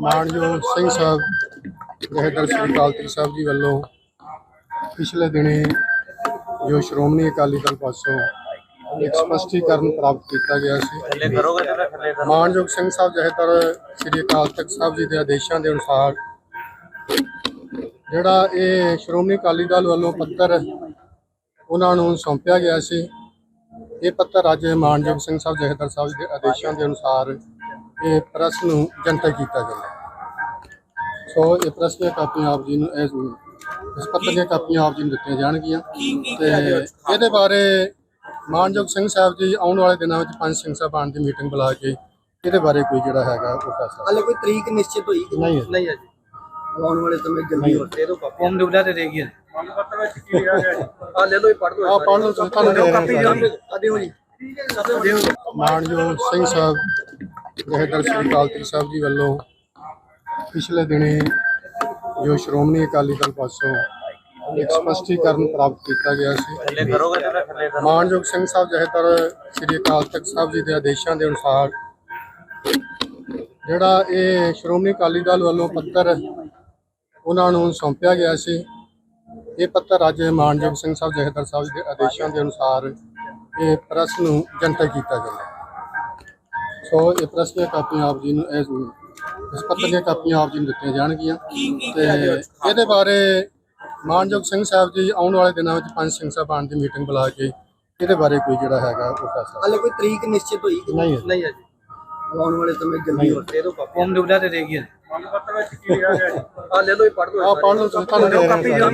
ਮਾਨਯੋਗ ਸਿੰਘ ਸਾਹਿਬ ਜਹੇਦਾਰ ਸ੍ਰੀ ਅਕਾਲ ਤਖਤ ਸਾਹਿਬ ਜੀ ਵੱਲੋਂ ਪਿਛਲੇ ਦਿਨੀ ਜੋ ਸ਼੍ਰੋਮਣੀ ਅਕਾਲੀ ਦਲ ਪਾਸੋਂ ਇੱਕ ਸਪਸ਼ਟੀਕਰਨ ਪ੍ਰਾਪਤ ਕੀਤਾ ਗਿਆ ਸੀ। ਮਾਨਯੋਗ ਸਿੰਘ ਸਾਹਿਬ ਜਹੇਦਾਰ ਸ੍ਰੀ ਅਕਾਲ ਤਖਤ ਸਾਹਿਬ ਜੀ ਦੇ ਆਦੇਸ਼ਾਂ ਦੇ ਅਨੁਸਾਰ ਜਿਹੜਾ ਇਹ ਸ਼੍ਰੋਮਣੀ ਅਕਾਲੀ ਦਲ ਵੱਲੋਂ ਪੱਤਰ ਉਹਨਾਂ ਨੂੰ ਸੌਂਪਿਆ ਗਿਆ ਸੀ, ਇਹ ਪੱਤਰ ਅੱਜ ਮਾਨਯੋਗ ਸਿੰਘ ਸਾਹਿਬ ਜਹੇਦਾਰ ਸਾਹਿਬ ਦੇ ਆਦੇਸ਼ਾਂ ਦੇ ਅਨੁਸਾਰ ਇਹ ਪ੍ਰੈਸ ਨੂੰ ਜਨਤਕ ਕੀਤਾ ਜਾਂਦਾ ਸੋ ਇਹ ਪ੍ਰੈਸ ਦੀਆਂ ਕਾਪੀਆਂ ਆਪ ਜੀ ਨੂੰ ਇਸ ਇਸ ਪੱਤਰ ਦੀਆਂ ਕਾਪੀਆਂ ਆਪ ਜੀ ਨੂੰ ਦਿੱਤੀਆਂ ਜਾਣਗੀਆਂ। ਤੇ ਇਹਦੇ ਬਾਰੇ ਮਾਨਯੋਗ ਸਿੰਘ ਸਾਹਿਬ ਜੀ ਆਉਣ ਵਾਲੇ ਦਿਨਾਂ ਵਿੱਚ ਪੰਜ ਸਿੰਘ ਸਾਹਿਬਾਨ ਦੀ ਮੀਟਿੰਗ ਬੁਲਾ ਕੇ ਇਹਦੇ ਬਾਰੇ ਕੋਈ ਜਿਹੜਾ ਹੈਗਾ ਉਹ ਫੈਸਲਾ ਹਾਲੇ ਕੋਈ ਤਰੀਕ ਨਿਸ਼ਚਿਤ ਹੋਈ? ਕਿ ਨਹੀਂ ਨਹੀਂ ਹੈ ਜੀ। ਆਉਣ ਵਾਲੇ ਸਮੇਂ ਜਲਦੀ ਹੋ। ਦੇ ਦੋ ਕਾਪੀ ਹੋਮ ਡਿਊਟਾ ਤੇ ਦੇਗੀ ਆ ਲੈ ਲਓ ਇਹ ਪੜ੍ਹ ਲਓ। ਆ ਪੜ੍ਹ ਲਓ ਤੁਸੀਂ ਤੁਹਾਨੂੰ ਦੇ ਰਹੇ ਕਾਪੀ ਹਾਂ ਦਿਓ ਆ ਦਿਓ ਜੀ ਮਾਨਯੋਗ ਸਿੰਘ ਸਾਹਿਬ ਜਹੇਦਾਰ ਸ੍ਰੀ ਅਕਾਲ ਤਖਤ ਸਾਹਿਬ ਜੀ ਵੱਲੋਂ ਪਿਛਲੇ ਦਿਨੀ ਜੋ ਸ਼੍ਰੋਮਣੀ ਅਕਾਲੀ ਦਲ ਪਾਸੋਂ ਇੱਕ ਸਪਸ਼ਟੀਕਰਨ ਪ੍ਰਾਪਤ ਕੀਤਾ ਗਿਆ ਸੀ। ਮਾਨਯੋਗ ਸਿੰਘ ਸਾਹਿਬ ਜਹੇਦਾਰ ਸ੍ਰੀ ਅਕਾਲ ਤਖਤ ਸਾਹਿਬ ਜੀ ਦੇ ਆਦੇਸ਼ਾਂ ਦੇ ਅਨੁਸਾਰ ਜਿਹੜਾ ਇਹ ਸ਼੍ਰੋਮਣੀ ਅਕਾਲੀ ਦਲ ਵੱਲੋਂ ਪੱਤਰ ਉਹਨਾਂ ਨੂੰ ਸੌਂਪਿਆ ਗਿਆ ਸੀ, ਇਹ ਪੱਤਰ ਅੱਜ ਮਾਨਯੋਗ ਸਿੰਘ ਸਾਹਿਬ ਜਹੇਦਾਰ ਸਾਹਿਬ ਜੀ ਦੇ ਆਦੇਸ਼ਾਂ ਦੇ ਅਨੁਸਾਰ ਇਹ ਪ੍ਰੈਸ ਨੂੰ ਜਨਤਕ ਕੀਤਾ ਗਿਆ ਸੋ ਇਹ ਪ੍ਰੈਸ ਦੀਆਂ ਕਾਪੀਆਂ ਆਪ ਜੀ ਨੂੰ ਇਸ ਇਸ ਪੱਤਰ ਦੀਆਂ ਕਾਪੀਆਂ ਆਪ ਜੀ ਨੂੰ ਦਿੱਤੀਆਂ ਜਾਣਗੀਆਂ। ਤੇ ਇਹਦੇ ਬਾਰੇ ਮਾਨਯੋਗ ਸਿੰਘ ਸਾਹਿਬ ਜੀ ਆਉਣ ਵਾਲੇ ਦਿਨਾਂ ਵਿੱਚ ਪੰਜ ਸਿੰਘ ਸਾਹਿਬਾਨ ਦੀ ਮੀਟਿੰਗ ਬੁਲਾ ਕੇ ਇਹਦੇ ਬਾਰੇ ਕੋਈ ਜਿਹੜਾ ਹੈਗਾ ਉਹ ਫੈਸਲਾ। ਹਾਲੇ ਕੋਈ ਤਰੀਕ ਨਿਸ਼ਚਿਤ ਹੋਈ ਕਿ ਨਹੀਂ। ਹੈ ਨਹੀਂ ਹੈ ਜੀ? ਆਉਣ ਵਾਲੇ ਸਮੇਂ ਜਲਦੀ ਹੋ ਦੇ ਦੋ ਕਾਪੀ ਹੋਮ ਡਿਊਟਾ ਤੇ ਦੇਗੀ ਆ ਲੈ ਲਓ ਇਹ ਪੜ੍ਹ ਲਓ ਆ ਪੜ੍ਹ ਲਓ ਤੁਹਾਨੂੰ ਦੇ ਰਹੇ ਹਾਂ